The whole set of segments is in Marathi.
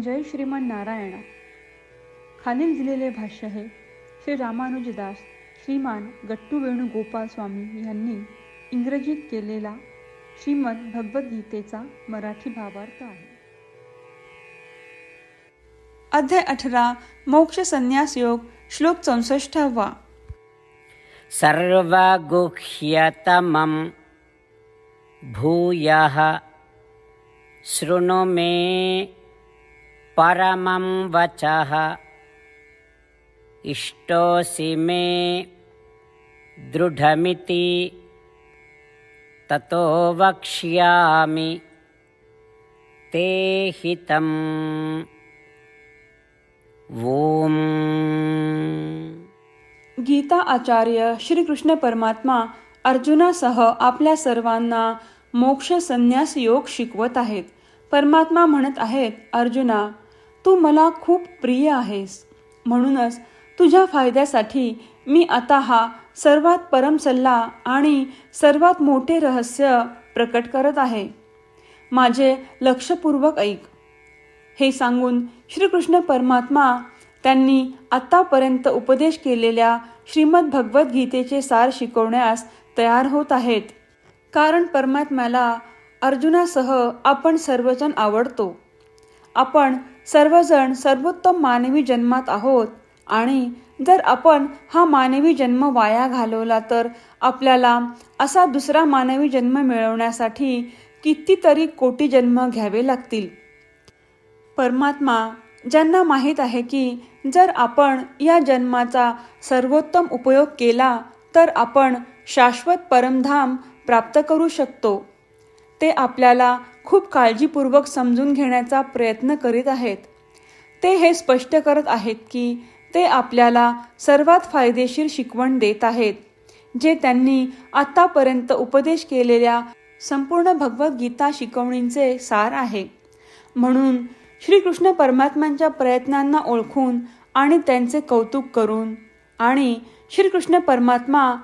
जय श्रीमान नारायण. खालील दिलेले भाष्य हे श्री रामानुजदास श्रीमान गट्टू वेणुगोपाल स्वामी यांनी इंग्रजीत केलेला श्रीमद भगवद्गीतेचा मराठी भावार्थ आहे. अध्याय अठरा मोक्ष संन्यास योग श्लोक चौसष्टावा. सर्वगुह्यतमं भूयः शृणु मे परमं वचः। इष्टोऽसि मे दृढमिति ततो वक्ष्यामि ते हितम्। ॐ। गीता आचार्य श्रीकृष्ण परमात्मा अर्जुनासह आपल्या सर्वांना मोक्ष संन्यास योग शिकवत आहेत. परमात्मा म्हणत आहेत अर्जुना तू मला खूप प्रिय आहेस. म्हणूनच तुझ्या फायद्यासाठी मी आता हा सर्वात परम सल्ला आणि सर्वात मोठे रहस्य प्रकट करत आहे. माझे लक्षपूर्वक ऐक. हे सांगून श्रीकृष्ण परमात्मा त्यांनी आत्तापर्यंत उपदेश केलेल्या श्रीमद भगवद्गीतेचे सार शिकवण्यास तयार होत आहेत. कारण परमात्म्याला अर्जुनासह आपण सर्वजण आवडतो. आपण सर्वजण सर्वोत्तम मानवी जन्मात आहोत. आणि जर आपण हा मानवी जन्म वाया घालवला तर आपल्याला असा दुसरा मानवी जन्म मिळवण्यासाठी कितीतरी कोटी जन्म घ्यावे लागतील. परमात्मा ज्यांना माहीत आहे की जर आपण या जन्माचा सर्वोत्तम उपयोग केला तर आपण शाश्वत परमधाम प्राप्त करू शकतो. ते आपल्याला खूप काळजीपूर्वक समजून घेण्याचा प्रयत्न करीत आहेत. ते हे स्पष्ट करत आहेत की ते आपल्याला सर्वात फायदेशीर शिकवण देत आहेत जे त्यांनी आत्तापर्यंत उपदेश केलेल्या संपूर्ण भगवद्गीता शिकवणींचे सार आहे. म्हणून श्रीकृष्ण परमात्म्यांच्या प्रयत्नांना ओळखून आणि त्यांचे कौतुक करून आणि श्रीकृष्ण परमात्मा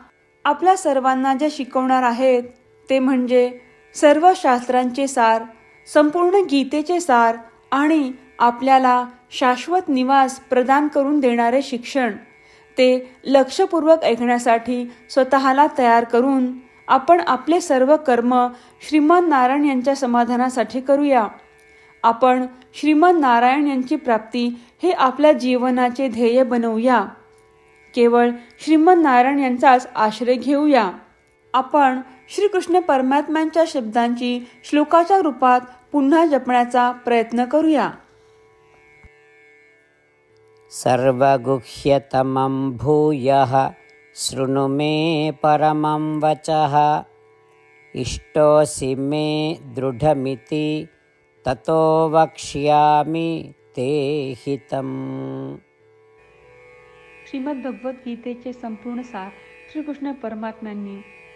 आपल्या सर्वांना जे शिकवणार आहेत ते म्हणजे सर्व शास्त्रांचे सार संपूर्ण गीतेचे सार आणि आपल्याला शाश्वत निवास प्रदान करून देणारे शिक्षण ते लक्षपूर्वक ऐकण्यासाठी स्वतःला तयार करून आपण आपले सर्व कर्म श्रीमान नारायण यांच्या समाधानासाठी करूया. आपण श्रीमान नारायण यांची प्राप्ती हे आपल्या जीवनाचे ध्येय बनवूया. केवळ श्रीमन नारायण यांचाच आश्रय घेऊया. आपण श्रीकृष्ण परमात्म्यांच्या शब्दांची श्लोकाच्या रूपात पुन्हा जपण्याचा प्रयत्न करूया. सर्वगुह्यतमं भूयः शृणु मे परमं वचः। इष्टोऽसि मे दृढमिति ततो वक्ष्यामि ते हितम्। श्रीमद भगवद्गीतेचे संपूर्ण सार श्रीकृष्ण परमात्म्यांनी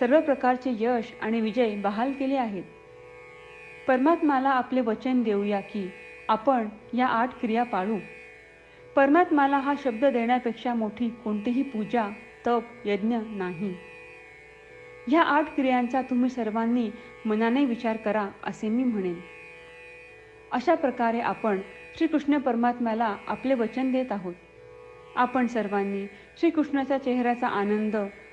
सर्व प्रकारचे यश आणि विजय बहाल केले आहेत. परमात्माला आपले वचन देऊया की आपण या आठ क्रिया पाळू. परमात्माला हा शब्द देण्यापेक्षा मोठी कोणतीही पूजा तप यज्ञ नाही. ह्या आठ क्रियांचा तुम्ही सर्वांनी मनाने विचार करा असे मी म्हणेन. अशा प्रकारे आपण श्रीकृष्ण परमात्म्याला आपले वचन देत आहोत. आपण सर्वांनी श्रीकृष्णाच्या चेहऱ्याचा आनंद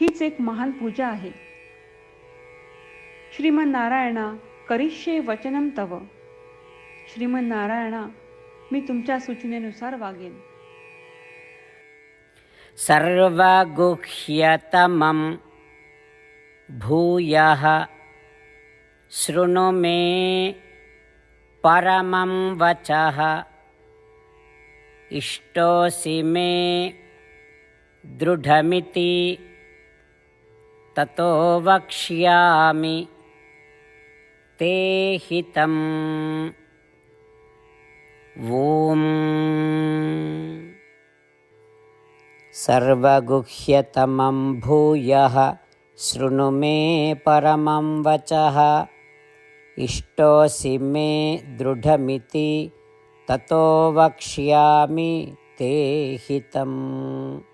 हीच एक महान पूजा आहे. श्रीमन नारायणा करिष्ये वचनम तव. श्रीमन नारायणा मी तुमच्या सूचनेनुसार वागेन. सर्वगुह्यतमं भूयः शृणु मे परमं वचः। इष्टोऽसि मे दृढमिति ततो वक्ष्यामि। ते हितम्। ॐ सर्वगुह्यतमं भूयः शृणु मे परमं वचः। इष्टोऽसि मे दृढमिति ततो वक्ष्यामि ते हितम्।